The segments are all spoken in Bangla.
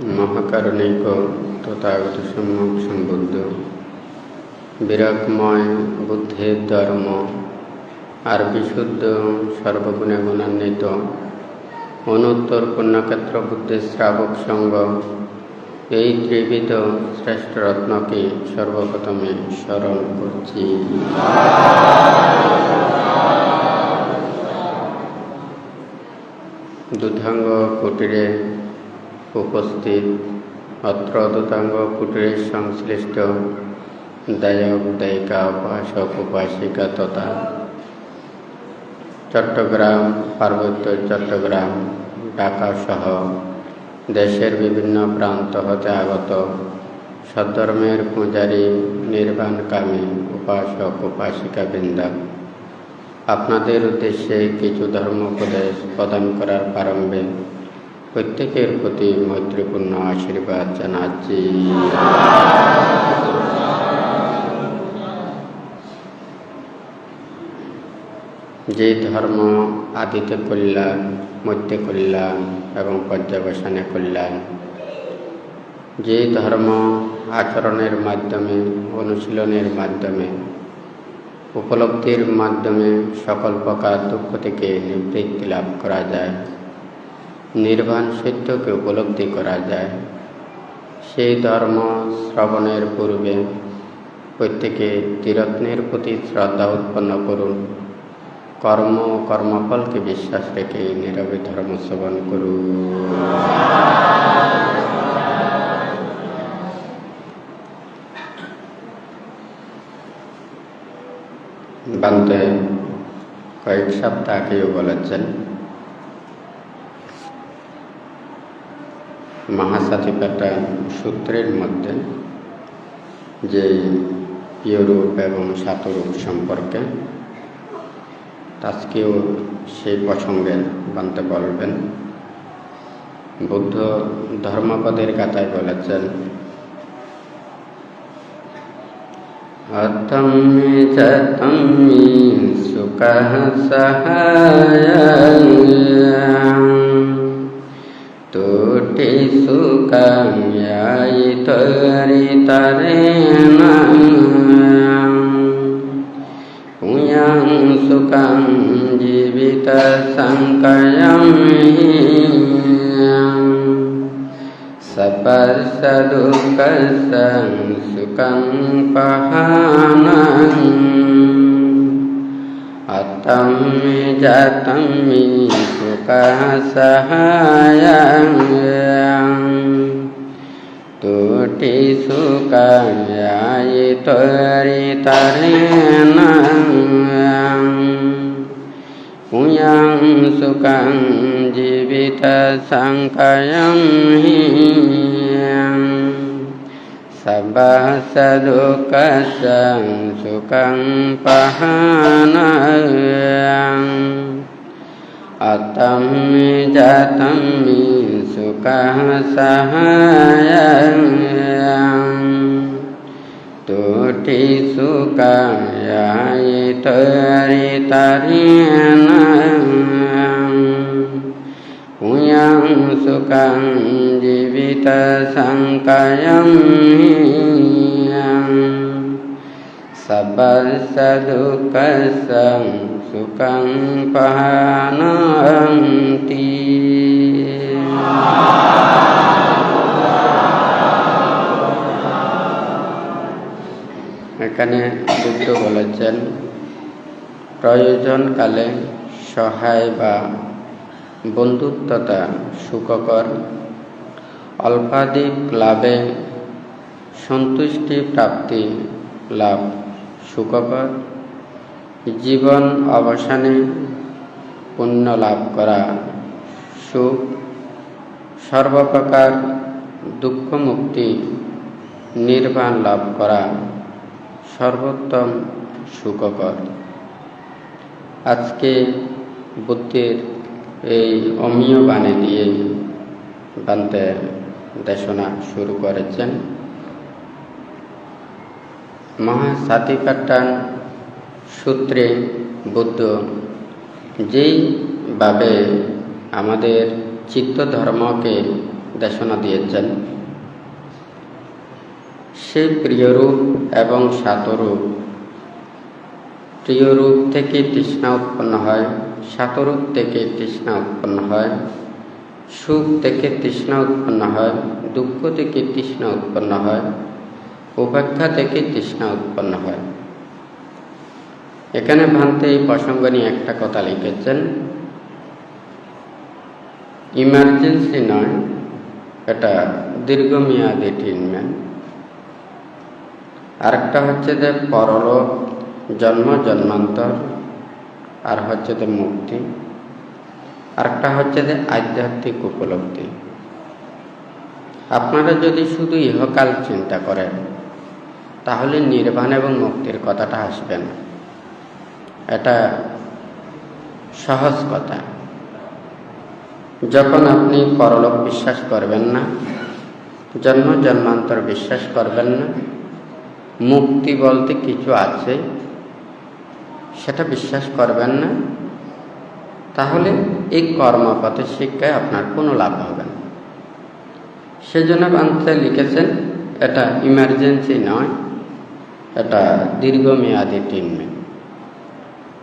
মহাকারণিক তথাগত সম্যক সম্বুদ্ধ। বিরাগময় বুদ্ধের ধর্ম আর বিশুদ্ধ সর্বগুণে গুণান্বিত। অনুত্তর পুণ্যক্ষেত্র বুদ্ধের শ্রাবক সঙ্গ। এই ত্রিবিধ শ্রেষ্ঠ রত্নকে সর্বপ্রথমে স্মরণ করছি। দুধাঙ্গ কুটিরে উপস্থিত অত্র দুধাঙ্গ কুটিরের সংশ্লিষ্ট দায়ক, দায়িকা, উপাসক, উপাসিকা তথা চট্টগ্রাম, পার্বত্য চট্টগ্রাম, ঢাকা সহ দেশের বিভিন্ন প্রান্ত হতে আগত সদ্ধর্মের পূজারী, নির্বাণকামী, উপাসক উপাসিকা বৃন্দা আপনাদের উদ্দেশ্যে কিছু ধর্ম উপদেশ প্রদান করার প্রারম্ভে প্রত্যেকের প্রতি মৈত্রীপূর্ণ আশীর্বাদ জানাচ্ছি। যে ধর্ম আদিতে কল্যাণ মধ্যে কল্যাণ এবং পর্যবেশনে কল্যাণ, যে ধর্ম আচরণের মাধ্যমে, অনুশীলনের মাধ্যমে, উপলব্ধির মাধ্যমে সকল প্রকার দুঃখ থেকে নিবৃত্তি লাভ করা যায়। নির্বাণ সত্যকে উপলব্ধি করা যায়। সেই ধর্ম শ্রবণের পূর্বে প্রত্যেকে তীরত্নের প্রতি শ্রদ্ধা উৎপন্ন করুন। কর্ম কর্মফলকে বিশ্বাস রেখে নীরবে ধর্ম শ্রবণ করুন। বান্তে কয়েক সপ্তাহ আগেও বলেছেন মহাসাথীপাটা সূত্রের মধ্যে যে ইউরোপ এবং সাতরূপ সম্পর্কে আজকেও সেই প্রসঙ্গে বানতে বলবেন বুদ্ধ ধর্মপদের কথায় বলেছেন अतम्मि च तम्मि सुखः सहाय ติสุขังยายเตริตาเรนังปุญญังสุขังจีวิตาสังกยัมสัพพสะดุกัสสังสุขังปะหานัง අත්තම් මේ ජතම් මේ සුඛ සහායං තුටි සුඛායයි තරි තරණං පුඤ්ඤං සුඛං ජීවිත සංඛයං හි සබහස දුකසං සුඛං පහනං අතම්මි ජතම්මි සුඛං සහයං තුටි සුඛං යයි තරි තරි නං पुयं सुखं जीवितसङ्कयं सबसदुःखसं सुखं पहानन्ति এখানে বুদ্ধ বলেছেন প্রয়োজনকালে সহায় বা বন্ধুত্বতা সুখকর। অল্পাধিক লাভে সন্তুষ্টি প্রাপ্তি লাভ সুখকর। জীবন অবসানে পুণ্য লাভ করা সুখ। সর্বপ্রকার দুঃখ মুক্তি নির্বাণ লাভ করা সর্বোত্তম সুখকর। আজকে বুদ্ধির এই অমীয় বাণী দিয়ে বানতে দেশনা শুরু করেছেন। মহাসাতিপাটান সূত্রে বুদ্ধ যেইভাবে আমাদের চিত্ত ধর্মকে দেশনা দিয়েছেন সেই প্রিয়রূপ এবং সাতরূপ। প্রিয়রূপ থেকে তৃষ্ণা উৎপন্ন হয়। সাতরূপ থেকে তৃষ্ণা উৎপন্ন হয়, সুখ থেকে তৃষ্ণা উৎপন্ন হয়, দুঃখ থেকে তৃষ্ণা উৎপন্ন হয় উপেক্ষা থেকে তৃষ্ণা উৎপন্ন হয়। এখানে ভান্তে এই প্রসঙ্গ নিয়ে একটা কথা লিখেছেন, ইমার্জেন্সি নয়, এটা দীর্ঘমেয়াদী ট্রিটমেন্ট আরেকটা হচ্ছে যে, পরলোক, জন্ম, জন্মান্তর আর হচ্ছে যে মুক্তি আরেকটা হচ্ছে যে আধ্যাত্মিক উপলব্ধি। আপনারা যদি শুধু ইহকাল চিন্তা করেন, তাহলে নির্বাণ এবং মুক্তির কথাটা আসবে না। এটা সহজ কথা। যখন আপনি পরলোক বিশ্বাস করবেন না, জন্ম জন্মান্তর বিশ্বাস করবেন না, মুক্তি বলতে কিছু আছে সেটা বিশ্বাস করবেন না, তাহলে এই কর্মপথের শিক্ষায় আপনার কোনো লাভ হবে না। সেজন্য বান্ধে লিখেছেন, এটা ইমার্জেন্সি নয়, এটা দীর্ঘমেয়াদী ট্রিটমেন্ট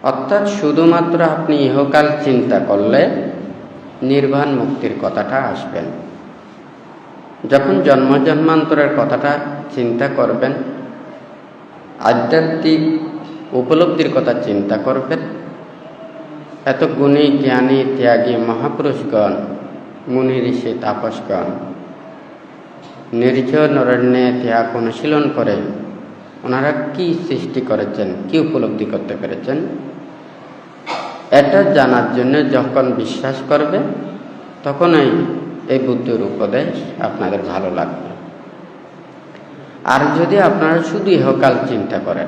অর্থাৎ শুধুমাত্র আপনি ইহকাল চিন্তা করলে নির্বাণ মুক্তির কথাটা আসবেন যখন জন্ম জন্মান্তরের কথাটা চিন্তা করবেন, আধ্যাত্মিক উপলব্ধির কথা চিন্তা করবেন এত গুণী জ্ঞানী, ত্যাগী মহাপুরুষগণ, মুনি ঋষি, তাপসগণ, নির্জন অরণ্যে ত্যাগ অনুশীলন করে ওনারা কি সৃষ্টি করেছেন, কি উপলব্ধি করতে পেরেছেন? এটা জানার জন্য যখন বিশ্বাস করবে, তখনই এই বুদ্ধির উপদেশ আপনাদের ভালো লাগবে। আর যদি আপনারা শুধু ইহকাল চিন্তা করেন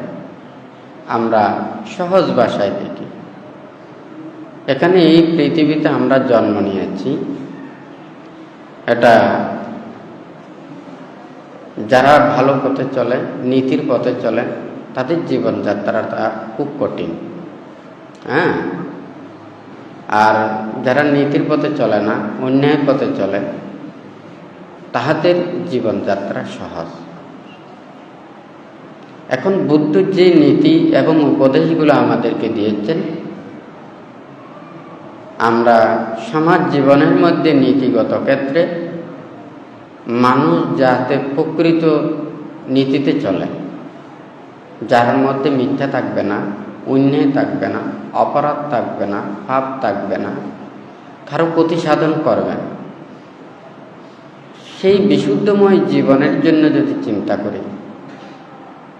আমরা সহজ ভাষায় দেখি। এখানে এই পৃথিবীতে আমরা জন্ম নিয়েছি। এটা যারা ভালো পথে চলে, নীতির পথে চলে, তাদের জীবনযাত্রাটা খুব কঠিন। হ্যাঁ? আর যারা নীতির পথে চলে না অন্যায় পথে চলে, তাহাদের জীবনযাত্রা সহজ। এখন বুদ্ধ যে নীতি এবং উপদেশগুলো আমাদেরকে দিয়েছেন, আমরা সমাজ জীবনের মধ্যে নীতিগত ক্ষেত্রে মানুষ যাতে প্রকৃত নীতিতে চলে, যার মধ্যে মিথ্যা থাকবে না, অন্যায় থাকবে না, অপরাধ থাকবে না, পাপ থাকবে না, কারও প্রতি সাধন করবে সেই বিশুদ্ধময় জীবনের জন্য যদি চিন্তা করি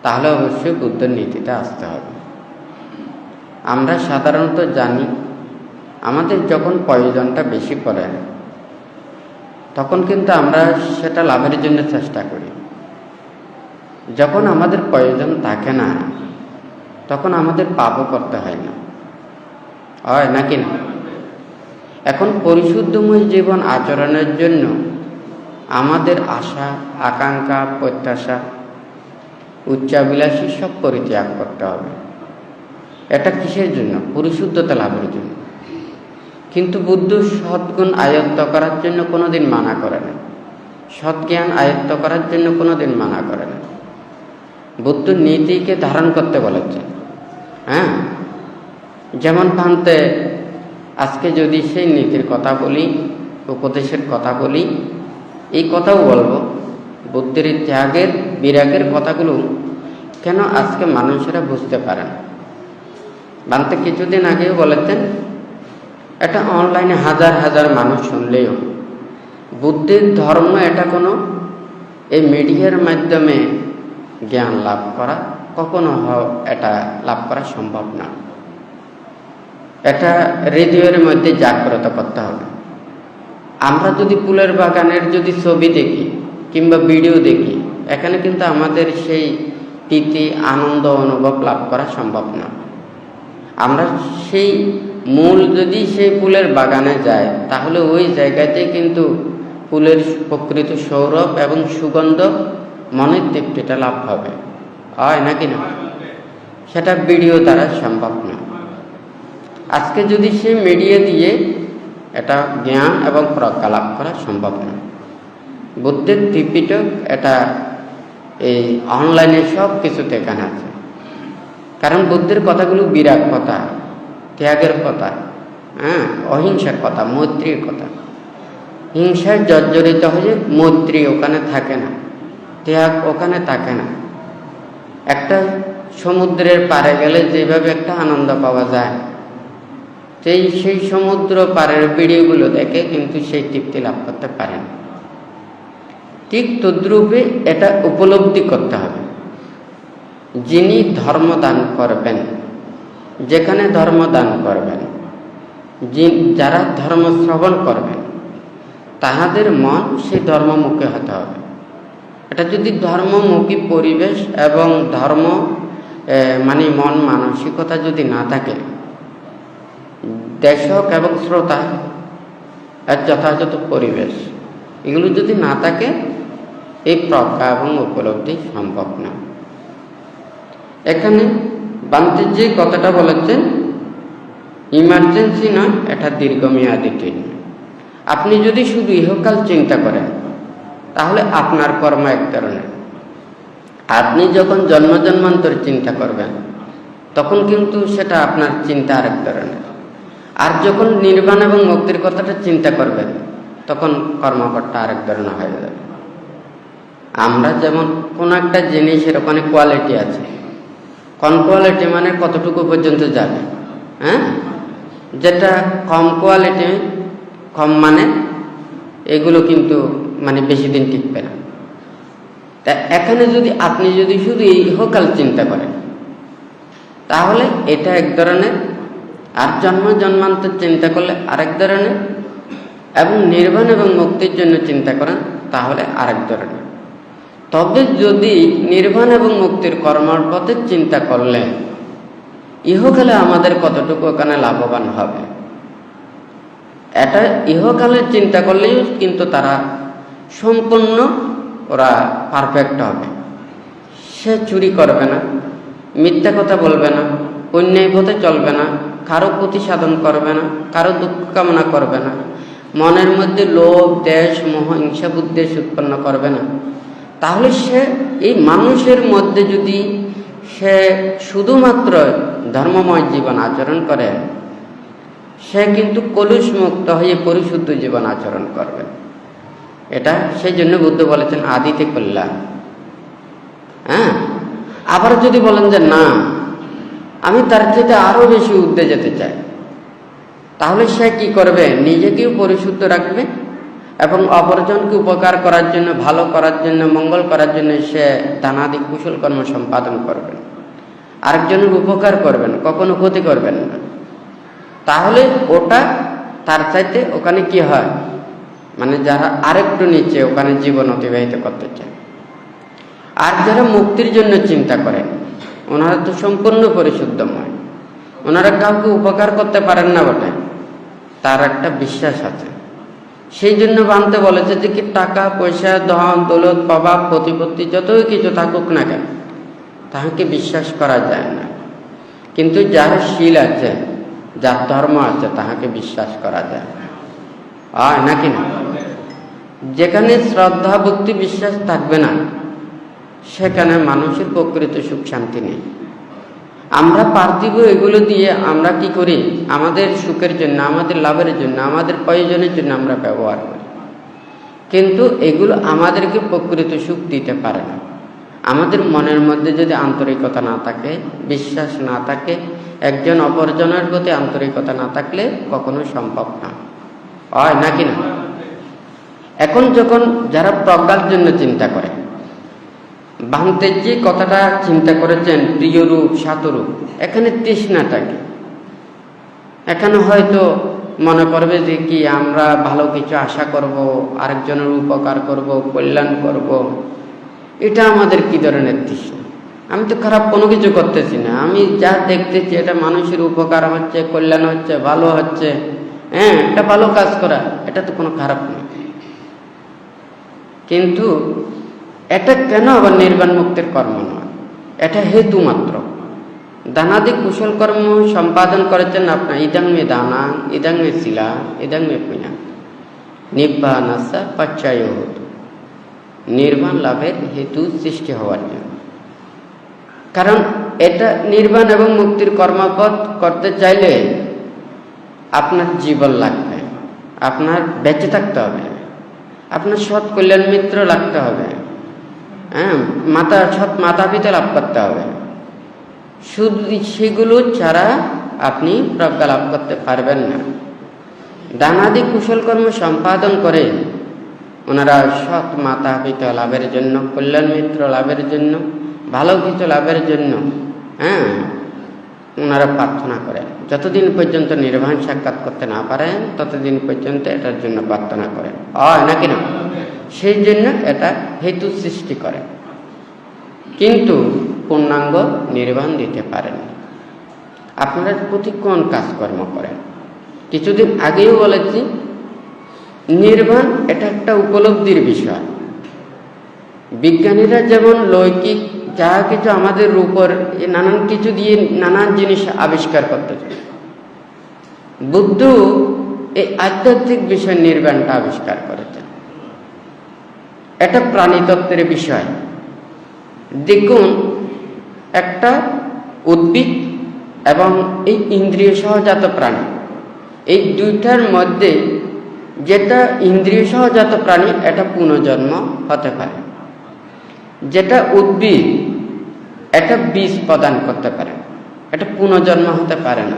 তাহলে অবশ্যই বুদ্ধের নীতিতে আসতে হবে। আমরা সাধারণত জানি, আমাদের যখন প্রয়োজনটা বেশি পড়ে তখন কিন্তু আমরা সেটা লাভের জন্য চেষ্টা করি। যখন আমাদের প্রয়োজন থাকে না, তখন আমাদের পাপও করতে হয় না। হয় নাকি না? এখন পরিশুদ্ধময় জীবন আচরণের জন্য আমাদের আশা, আকাঙ্ক্ষা, প্রত্যাশা উচ্চাবিলাসী সব পরিত্যাগ করতে হবে। এটা কিসের জন্য? পরিশুদ্ধতা লাভের জন্য। কিন্তু বুদ্ধ সৎগুণ আয়ত্ত করার জন্য কোনোদিন মানা করে না। সৎজ্ঞান আয়ত্ত করার জন্য কোনোদিন মানা করে না। বুদ্ধ নীতিকে ধারণ করতে বলেছে হ্যাঁ? যেমন পান্তে আজকে যদি সেই নীতির কথা বলি, উপদেশের কথা বলি, এই কথাও বলব, বুদ্ধের ত্যাগের বিরাগের কথাগুলো কেন আজকে মানুষেরা বুঝতে পারে না? বান্তে কিছুদিন আগেও বলেছেন, এটা অনলাইনে হাজার হাজার মানুষ শুনলেও বুদ্ধির ধর্ম এটা কোনো, এই মিডিয়ার মাধ্যমে জ্ঞান লাভ করা কখনো এটা লাভ করা সম্ভব না। এটা হৃদয়ের মধ্যে জাগ্রত করতে হবে। আমরা যদি ফুলের বাগানের যদি ছবি দেখি কিংবা ভিডিও দেখি এখানে কিন্তু আমাদের সেই প্রীতি, আনন্দ, অনুভব লাভ করা সম্ভব না। আমরা সেই মূল যদি সেই ফুলের বাগানে যায় তাহলে ওই জায়গাতে কিন্তু ফুলের প্রকৃত সৌরভ এবং সুগন্ধ মনের তৃপ্তিটা লাভ হবে। হয় নাকি না? সেটা ভিডিও দ্বারা সম্ভব না। আজকে যদি সে মিডিয়া দিয়ে এটা জ্ঞান এবং প্রজ্ঞা লাভ করা সম্ভব না। বুদ্ধের ত্রিপিটক এটা এই অনলাইনে সব কিছুতে এখানে আছে। কারণ বুদ্ধের কথাগুলো বিরাট কথা, ত্যাগের কথা হ্যাঁ অহিংসার কথা, মৈত্রীর কথা। হিংসায় জর্জরিত হয়ে মৈত্রী ওখানে থাকে না, ত্যাগ ওখানে থাকে না। একটা সমুদ্রের পারে গেলে যেভাবে একটা আনন্দ পাওয়া যায়, সেই সেই সমুদ্র পাড়ের ভিডিওগুলো দেখে কিন্তু সেই তৃপ্তি লাভ করতে পারে না। ঠিক তদ্রূপে এটা উপলব্ধি করতে হবে। যিনি ধর্ম দান করবেন, যেখানে ধর্ম দান করবেন যারা ধর্ম শ্রবণ করবেন, তাহাদের মন সেই ধর্মমুখী হতে হবে। এটা যদি ধর্মমুখী পরিবেশ এবং ধর্ম মানে মন মানসিকতা যদি না থাকে দর্শক এবং শ্রোতা, এর যথাযথ পরিবেশ, এগুলো যদি না থাকে এই প্রজ্ঞা এবং উপলব্ধি সম্ভব না। এখানে বান্তির যে কথাটা বলেছেন, ইমার্জেন্সি নয়, এটা দীর্ঘমেয়াদী ট্রিটমেন্ট আপনি যদি শুধু ইহকাল চিন্তা করেন, তাহলে আপনার কর্ম এক ধরনের। আপনি যখন জন্ম জন্মান্তর চিন্তা করবেন, তখন কিন্তু সেটা আপনার চিন্তা আরেক ধরনের। আর যখন নির্বাণ এবং মুক্তির কথাটা চিন্তা করবেন, তখন কর্মকর্তা আরেক ধরনের হয়ে যাবে। আমরা যেমন কোনো একটা জিনিসের ওখানে কোয়ালিটি আছে। কম কোয়ালিটি মানে কতটুকু পর্যন্ত যাবে হ্যাঁ? যেটা কম কোয়ালিটি কম মানে এগুলো কিন্তু মানে বেশি দিন টিকবে না। তা এখানে যদি আপনি যদি শুধু ইহকাল চিন্তা করেন, তাহলে এটা এক ধরনের আর জন্ম জন্মান্তর চিন্তা করলে আরেক ধরনের এবং নির্বাণ এবং মুক্তির জন্য চিন্তা করেন, তাহলে আরেক ধরনের। তবে যদি নির্বাণ এবং মুক্তির কর্মার পথে চিন্তা করলে, ইহকালে আমাদের কতটুকু ওখানে লাভবান হবে? এটা ইহকালে চিন্তা করলেই কিন্তু তারা সম্পূর্ণ ওরা পারফেক্ট হবে। সে চুরি করবে না, মিথ্যা কথা বলবে না, অন্যায় পথে চলবে না, কারও প্রতি সাধন করবে না, কারও দুঃখ কামনা করবে না, মনের মধ্যে লোভ, দেশ, মোহ, হিংসা বুদ্বেষ উৎপন্ন করবে না। তাহলে সে, এই মানুষের মধ্যে যদি সে শুধুমাত্র ধর্মময় জীবন আচরণ করে, সে কিন্তু কলুষ মুক্ত হয়ে পরিশুদ্ধ জীবন আচরণ করবে। এটা সেই জন্য বুদ্ধ বলেছেন আদিতে কল্যাণ হ্যাঁ? আবার যদি বলেন যে না, আমি তার চাইতে আরও বেশি উদ্দে যেতে চাই, তাহলে সে কি করবে? নিজেকেও পরিশুদ্ধ রাখবে এবং অপরজনকে উপকার করার জন্য, ভালো করার জন্য, মঙ্গল করার জন্য সে দানাদি কুশল কর্ম সম্পাদন করবেন। আরেকজনের উপকার করবেন, কখনো ক্ষতি করবেন না। তাহলে ওটা তার চাইতে ওখানে কি হয়? মানে যারা আরেকটু নিচে ওখানে জীবন অতিবাহিত করতে চায়। আর যারা মুক্তির জন্য চিন্তা করেন, ওনারা তো সম্পূর্ণ পরিশুদ্ধময়। ওনারা কাউকে উপকার করতে পারেন না বটে। তার একটা বিশ্বাস আছে। সেই জন্য বানতে বলেছে যে কি টাকা, পয়সা, ধন, দৌলত প্রভাব প্রতিপত্তি, যতই কিছু থাকুক না কেন, তাহাকে বিশ্বাস করা যায় না। কিন্তু যার শীল আছে, যার ধর্ম আছে, তাহাকে বিশ্বাস করা যায় হয় নাকি না? যেখানে শ্রদ্ধা, ভক্তি, বিশ্বাস থাকবে না, সেখানে মানুষের প্রকৃত সুখ শান্তি নেই। আমরা পার্থিব এগুলো দিয়ে আমরা কি করি? আমাদের সুখের জন্য, আমাদের লাভের জন্য, আমাদের প্রয়োজনের জন্য আমরা ব্যবহার করি। কিন্তু এগুলো আমাদেরকে প্রকৃত সুখ দিতে পারে না। আমাদের মনের মধ্যে যদি আন্তরিকতা না থাকে, বিশ্বাস না থাকে, একজন অপরজনের প্রতি আন্তরিকতা না থাকলে কখনো সম্ভব না। হয় নাকি না? এখন যখন যারা প্রজ্ঞার জন্য চিন্তা করে ভাঙতে যে কথাটা চিন্তা করেছেন প্রিয় রূপ সাতরূপ, এখানে তৃষ্ণাটাকে এখানে হয়তো মনে করবে যে কি আমরা ভালো কিছু আশা করব, আরেকজনের উপকার করব, কল্যাণ করব। এটা আমাদের কি ধরনের তৃষ্ণা? আমি তো খারাপ কোনো কিছু করতেছি না। আমি যা দেখতেছি এটা মানুষের উপকার হচ্ছে, কল্যাণ হচ্ছে, ভালো হচ্ছে। হ্যাঁ এটা ভালো কাজ করা, এটা তো কোনো খারাপ নয়। কিন্তু এটা কেন আবার নির্বাণ মুক্তির কর্ম নয়? এটা হেতু মাত্র। দানাদি কুশল কর্ম সম্পাদন করেছেন আপনার ইদাং মে দানা, ইদাং মে শিলা, ইদাং মে পুঁয়া নিব্বানাসা পাচ্চায় হতো। নির্বাণ লাভের হেতু সৃষ্টি হওয়ার জন্য। কারণ এটা নির্বাণ এবং মুক্তির কর্মপথ করতে চাইলে আপনার জীবন লাগবে, আপনার বেঁচে থাকতে হবে, আপনার সৎ কল্যাণ মিত্র লাগতে হবে। হ্যাঁ মাতা সৎ মাতা পিতা লাভ করতে হবে। শুধু সেগুলো ছাড়া আপনি প্রজ্ঞা লাভ করতে পারবেন না। দানাদি কুশল কর্ম সম্পাদন করে ওনারা সৎ মাতা পিতা লাভের জন্য, কল্যাণ মিত্র লাভের জন্য, ভালো কিছু লাভের জন্য হ্যাঁ ওনারা প্রার্থনা করেন। যতদিন পর্যন্ত নির্বাণ সাক্ষাৎ করতে না পারেন, ততদিন পর্যন্ত এটার জন্য প্রার্থনা করেন। হয় নাকি না? সেই জন্য এটা হেতু সৃষ্টি করে। কিন্তু পূর্ণাঙ্গ নির্বাণ দিতে পারেন। আপনারা প্রতিক্ষণ কাজকর্ম করেন। কিছুদিন আগেও বলেছি, নির্বাণ এটা একটা উপলব্ধির বিষয়। বিজ্ঞানীরা যেমন লৌকিক যা কিছু আমাদের উপর নানান কিছু দিয়ে নানান জিনিস আবিষ্কার করতে চায়। বুদ্ধ এই আধ্যাত্মিক বিষয় নির্বাণটা আবিষ্কার করেছেন এটা প্রাণীতত্ত্বের বিষয়। দেখুন একটা উদ্ভিদ এবং এই ইন্দ্রিয় সহজাত প্রাণী। এই দুইটার মধ্যে যেটা ইন্দ্রিয় সহজাত প্রাণী, এটা পুনর্জন্ম হতে পারে। যেটা উদ্ভিদ, এটা বীজ প্রদান করতে পারে। এটা পুনর্জন্ম হতে পারে না।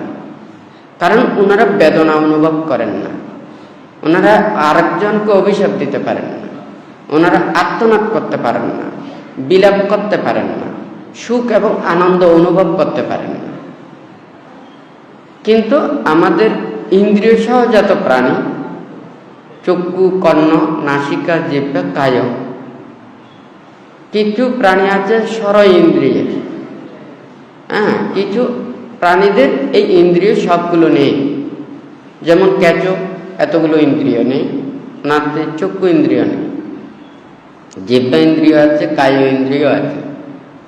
কারণ ওনারা বেদনা অনুভব করেন না। ওনারা আরেকজনকে অভিশাপ দিতে পারেন না। ওনারা আত্মনাদ করতে পারেন না, বিলাপ করতে পারেন না, সুখ এবং আনন্দ অনুভব করতে পারেন না। কিন্তু আমাদের ইন্দ্রিয় সহজাত প্রাণী, চক্ষু, কর্ণ, নাসিকা জিব্বা কায়, কিছু প্রাণী আছে সর ইন্দ্রিয় হ্যাঁ কিছু প্রাণীদের এই ইন্দ্রিয় সবগুলো নেই। যেমন ক্যাচো এতগুলো ইন্দ্রিয় নেই, নাতে চক্ষু ইন্দ্রিয় নেই। জিব্বা ইন্দ্রিয় আছে কায় ইন্দ্রিয় আছে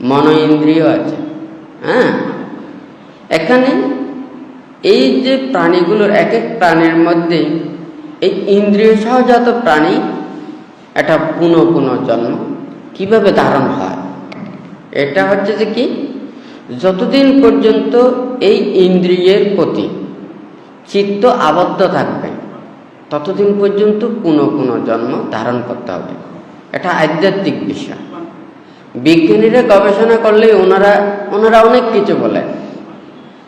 মন ইন্দ্রিয় আছে হ্যাঁ? এখানে এই যে প্রাণীগুলোর এক এক প্রাণীর মধ্যে এই ইন্দ্রিয় সহজাত প্রাণী এটা পুনঃ পুনঃ জন্ম কীভাবে ধারণ হয়? এটা হচ্ছে যে কি? যতদিন পর্যন্ত এই ইন্দ্রিয়ের প্রতি চিত্ত আবদ্ধ থাকবে, ততদিন পর্যন্ত পুনঃ পুনঃ জন্ম ধারণ করতে হবে। এটা আধ্যাত্মিক বিষয়। বিজ্ঞানীরা গবেষণা করলে ওনারা ওনারা অনেক কিছু বলেন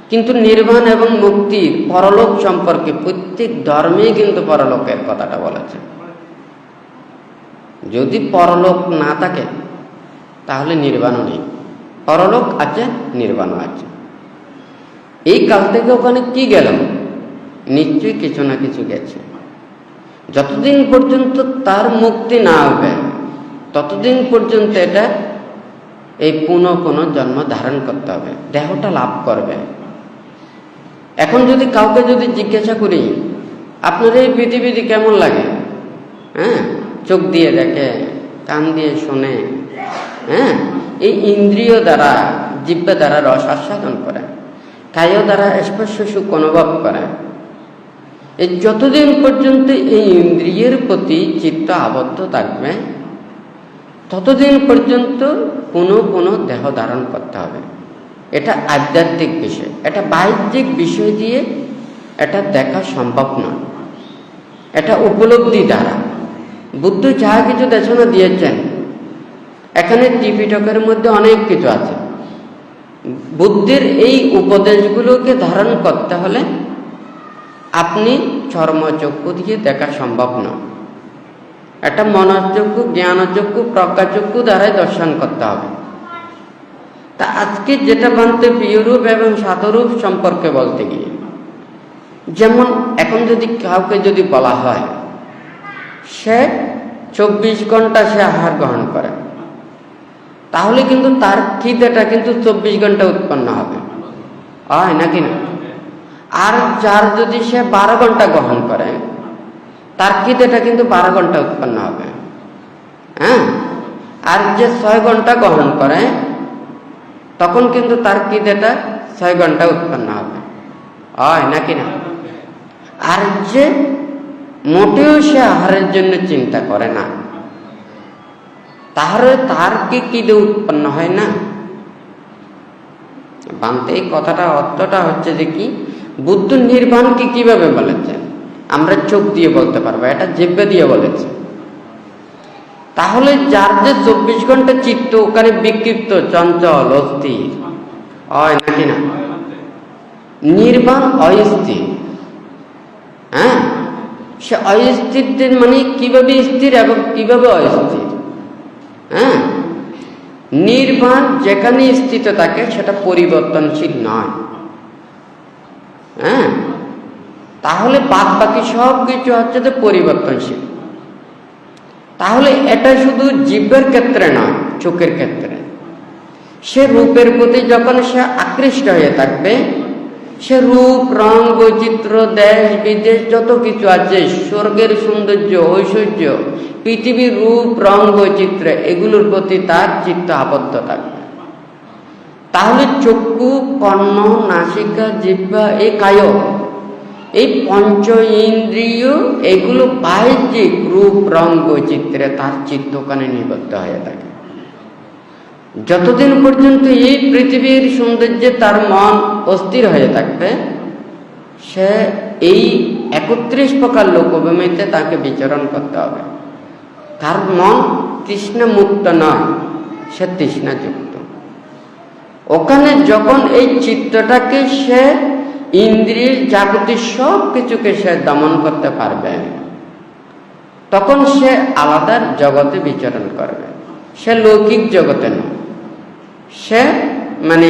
কিন্তু নির্বাণ এবং মুক্তির পরলোক সম্পর্কে প্রত্যেক ধর্মেই কিন্তু পরলোকের কথাটা বলেছে। যদি পরলোক না থাকে, তাহলে নির্বাণও নেই। পরলোক আছে, নির্বাণও আছে। এই কাল থেকে ওখানে কি গেল? নিশ্চয়ই কিছু না কিছু গেছে। যতদিন পর্যন্ত তার মুক্তি না হবে ততদিন পর্যন্ত এটা এই পুনঃ পুনঃ জন্ম ধারণ করতে হবে। দেহটা লাভ করবে। এখন যদি কাউকে যদি জিজ্ঞাসা করি, আপনার এই পৃথিবীতে কেমন লাগে? হ্যাঁ? চোখ দিয়ে দেখে, কান দিয়ে শোনে হ্যাঁ? এই ইন্দ্রিয় দ্বারা জিব্বা দ্বারা রস আস্বাদন করে। কায় দ্বারা স্পর্শ সুখ অনুভব করে। এই যতদিন পর্যন্ত এই ইন্দ্রিয়ের প্রতি চিত্ত আবদ্ধ থাকবে ততদিন পর্যন্ত কোনো কোনো দেহ ধারণ করতে হবে। এটা আধ্যাত্মিক বিষয়। এটা বাহ্যিক বিষয় দিয়ে এটা দেখা সম্ভব নয়। এটা উপলব্ধি দ্বারা। বুদ্ধ যা কিছু দেশনা দিয়েছেন, এখানে ত্রিপিটকের মধ্যে অনেক কিছু আছে। বুদ্ধের এই উপদেশগুলোকে ধারণ করতে হলে আপনি চর্মচক্ষু দিয়ে দেখা সম্ভব নয়। এটা মনচক্ষু জ্ঞানযোগ্য প্রজ্ঞাচক্ষু দ্বারাই দর্শন করতে হবে। তা আজকে যেটা মানতে প্রিয়রূপ এবং সাধরূপ সম্পর্কে বলতে গিয়ে, যেমন এখন যদি কাউকে যদি বলা হয়, সে চব্বিশ ঘণ্টা সে আহার গ্রহণ করে, তাহলে কিন্তু তার খিদেটা কিন্তু চব্বিশ ঘণ্টা উৎপন্ন হবে। হয় নাকি না? আর যার যদি সে বারো ঘণ্টা গ্রহণ করে তার খিদেটা কিন্তু বারো ঘণ্টা উৎপন্ন হবে। হ্যাঁ? আর যে ছয় ঘণ্টা গ্রহণ করে, তখন কিন্তু তার খিদেটা ছয় ঘণ্টা উৎপন্ন হবে। হয় নাকি না? আর যে মোটেও সে আহারের জন্য চিন্তা করে না, তাহলে তার কি কিদে উৎপন্ন হয় না? বানতে, এই কথাটা অর্থটা হচ্ছে যে কি, বুদ্ধ নির্বাণকে কীভাবে বলেছেন আমরা চোখ দিয়ে বলতে পারব, এটা জিব্বে দিয়ে বলেছে। তাহলে যার যে চব্বিশ ঘণ্টা চিত্ত ওখানে বিক্ষিপ্ত, চঞ্চল, অস্থির, হয় নাকি না? নির্বাণ, অস্থির। হ্যাঁ? সে অস্থির মানে কীভাবে স্থির এবং কীভাবে অস্থির? হ্যাঁ? নির্বাণ যেখানে স্থিত থাকে, সেটা পরিবর্তনশীল নয়। হ্যাঁ? তাহলে বাদ বাকি সব কিছু হচ্ছে যে পরিবর্তনশীল। তাহলে এটা শুধু জীবের ক্ষেত্রে নয় চোখের ক্ষেত্রে। সে রূপের প্রতি যখন সে আকৃষ্ট হয়ে থাকবে, সে রূপ, রং, বৈচিত্র্য, দেশ, বিদেশ যত কিছু আছে, স্বর্গের সৌন্দর্য, ঐশ্বর্য, পৃথিবীর রূপ, রং, বৈচিত্র্য, এগুলোর প্রতি তার চিত্ত আবদ্ধ থাকবে। তাহলে চক্ষু, কর্ণ, নাসিকা, জিহ্বা, এই কায় এই পঞ্চ ইন্দ্রিয় এগুলো বাহ্যিক রূপ রং বৈচিত্র্যে তার চিত্ত ওখানে নিবদ্ধ হয়ে থাকে। যতদিন পর্যন্ত এই পৃথিবীর সৌন্দর্যে তার মন অস্থির হয়ে থাকবে, সে এই একত্রিশ প্রকার লোকভূমিতে তাকে বিচরণ করতে হবে। তার মন তৃষ্ণা মুক্ত নয়, সে তৃষ্ণাযুক্ত। ওখানে যখন এই চিত্তটাকে সে ইন্দ্রিয়ের জাগতিক সব কিছুকে সে দমন করতে পারবে। তখন সে আলাদা জগতে বিচরণ করবে। সে লৌকিক জগতে নয়। সে মানে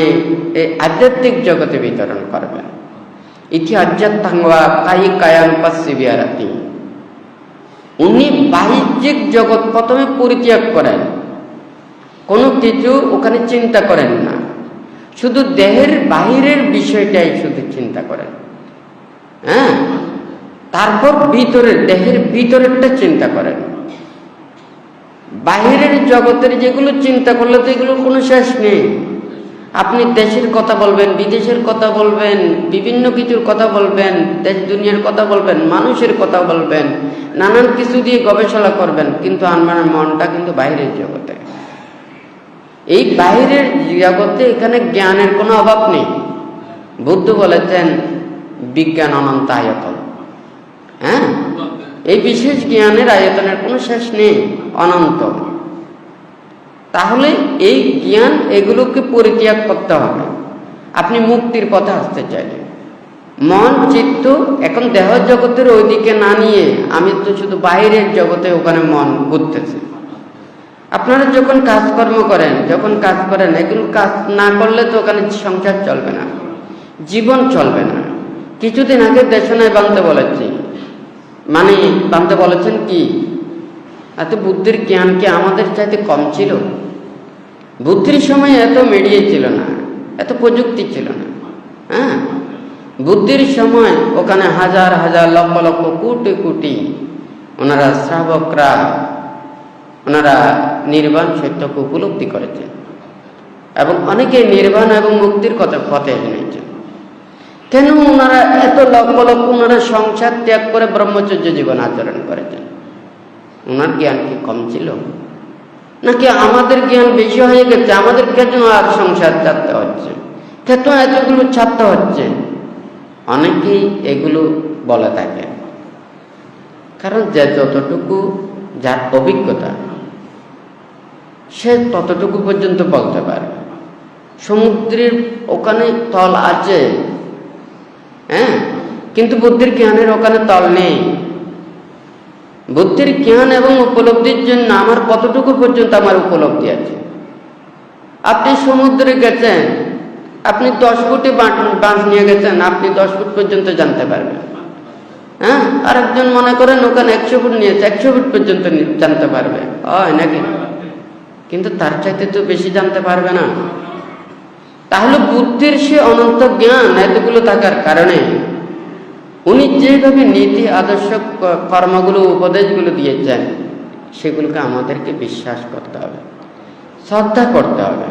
এই আধ্যাত্মিক জগতে বিতরণ করবে। ইতি আধ্যাত্মাঙ্গা কাই কায়ান পাশিবিয়ারাতি উনি বাহ্যিক জগৎ প্রথমে পরিত্যাগ করেন। কোনো কিছু ওখানে চিন্তা করেন না। শুধু দেহের বাহিরের বিষয়টাই শুধু চিন্তা করেন। হ্যাঁ? তারপর ভিতরের দেহের ভিতরেরটা চিন্তা করেন। বাহিরের জগতের যেগুলো চিন্তা করলে তো এগুলোর কোনো শেষ নেই। আপনি দেশের কথা বলবেন, বিদেশের কথা বলবেন, বিভিন্ন কিছুর কথা বলবেন, দেশ দুনিয়ার কথা বলবেন, মানুষের কথা বলবেন, নানান কিছু দিয়ে গবেষণা করবেন, কিন্তু আমার মনটা কিন্তু বাইরের জগতে। এই বাইরের জগতে এখানে জ্ঞানের কোনো অভাব নেই। বুদ্ধ বলেছেন, বিজ্ঞান অনন্ত আয়তন। হ্যাঁ? এই বিশেষ জ্ঞানের আয়তনের কোনো শেষ নেই, অনন্ত। তাহলে এই জ্ঞান এগুলোকে পরিত্যাগ করতে হবে। আপনি মুক্তির পথে আসতে চাইলেন মন, চিত্ত, এখন দেহ জগতের ওইদিকে না নিয়ে আমি তো শুধু বাইরের জগতে ওখানে মন ঘুরতেছে আপনারা যখন কাজকর্ম করেন, যখন কাজ করেন, এগুলো কাজ না করলে তো ওখানে সংসার চলবে না, জীবন চলবে না। কিছুদিন আগে দেশনায় বানতে বলেছি মানে বানতে বলেছেন কি, এত বুদ্ধির জ্ঞান কি আমাদের চাইতে কম ছিল? বুদ্ধির সময় এত মিডিয়ে ছিল না, এত প্রযুক্তি ছিল না হ্যাঁ? বুদ্ধির সময় ওখানে হাজার হাজার লক্ষ লক্ষ, কোটি কোটি ওনারা শ্রাবকরা ওনারা নির্বাণ সত্যকে উপলব্ধি করেছেন। এবং অনেকে নির্বাণ এবং মুক্তির কথা পথে এনেছেন। কেন ওনারা এত লক্ষ লক্ষ ওনারা সংসার ত্যাগ করে ব্রহ্মচর্য জীবন আচরণ করেছেন? ওনার জ্ঞান কি কম ছিল? নাকি আমাদের জ্ঞান বেশি হয়ে গেছে? আমাদের কেন আর সংসার ছাড়তে হচ্ছে? কেন এতগুলো ছাড়তে হচ্ছে? অনেকেই এগুলো বলে থাকে কারণ যে যতটুকু যার অভিজ্ঞতা সে ততটুকু পর্যন্ত বলতে পারে। সমুদ্রের ওখানে তল আছে। হ্যাঁ? কিন্তু বুদ্ধির জ্ঞানের ওখানে তল নেই। বুদ্ধির জ্ঞান এবং উপলব্ধির জন্য আমার কতটুকু পর্যন্ত আমার উপলব্ধি আছে? আপনি সমুদ্রে গেছেন, আপনি দশ ফুটে বাঁশ নিয়ে গেছেন, আপনি দশ ফুট পর্যন্ত জানতে পারবেন। হ্যাঁ? আরেকজন মনে করেন ওখানে একশো ফুট নিয়েছে, একশো ফুট পর্যন্ত জানতে পারবে। হয় নাকি? কিন্তু তার চাইতে তো বেশি জানতে পারবে না। তাহলে বুদ্ধির সে অনন্ত জ্ঞান এতগুলো থাকার কারণে উনি যেভাবে নীতি, আদর্শ কর্মগুলো, উপদেশগুলো দিয়েছেন, সেগুলোকে আমাদেরকে বিশ্বাস করতে হবে, শ্রদ্ধা করতে হবে।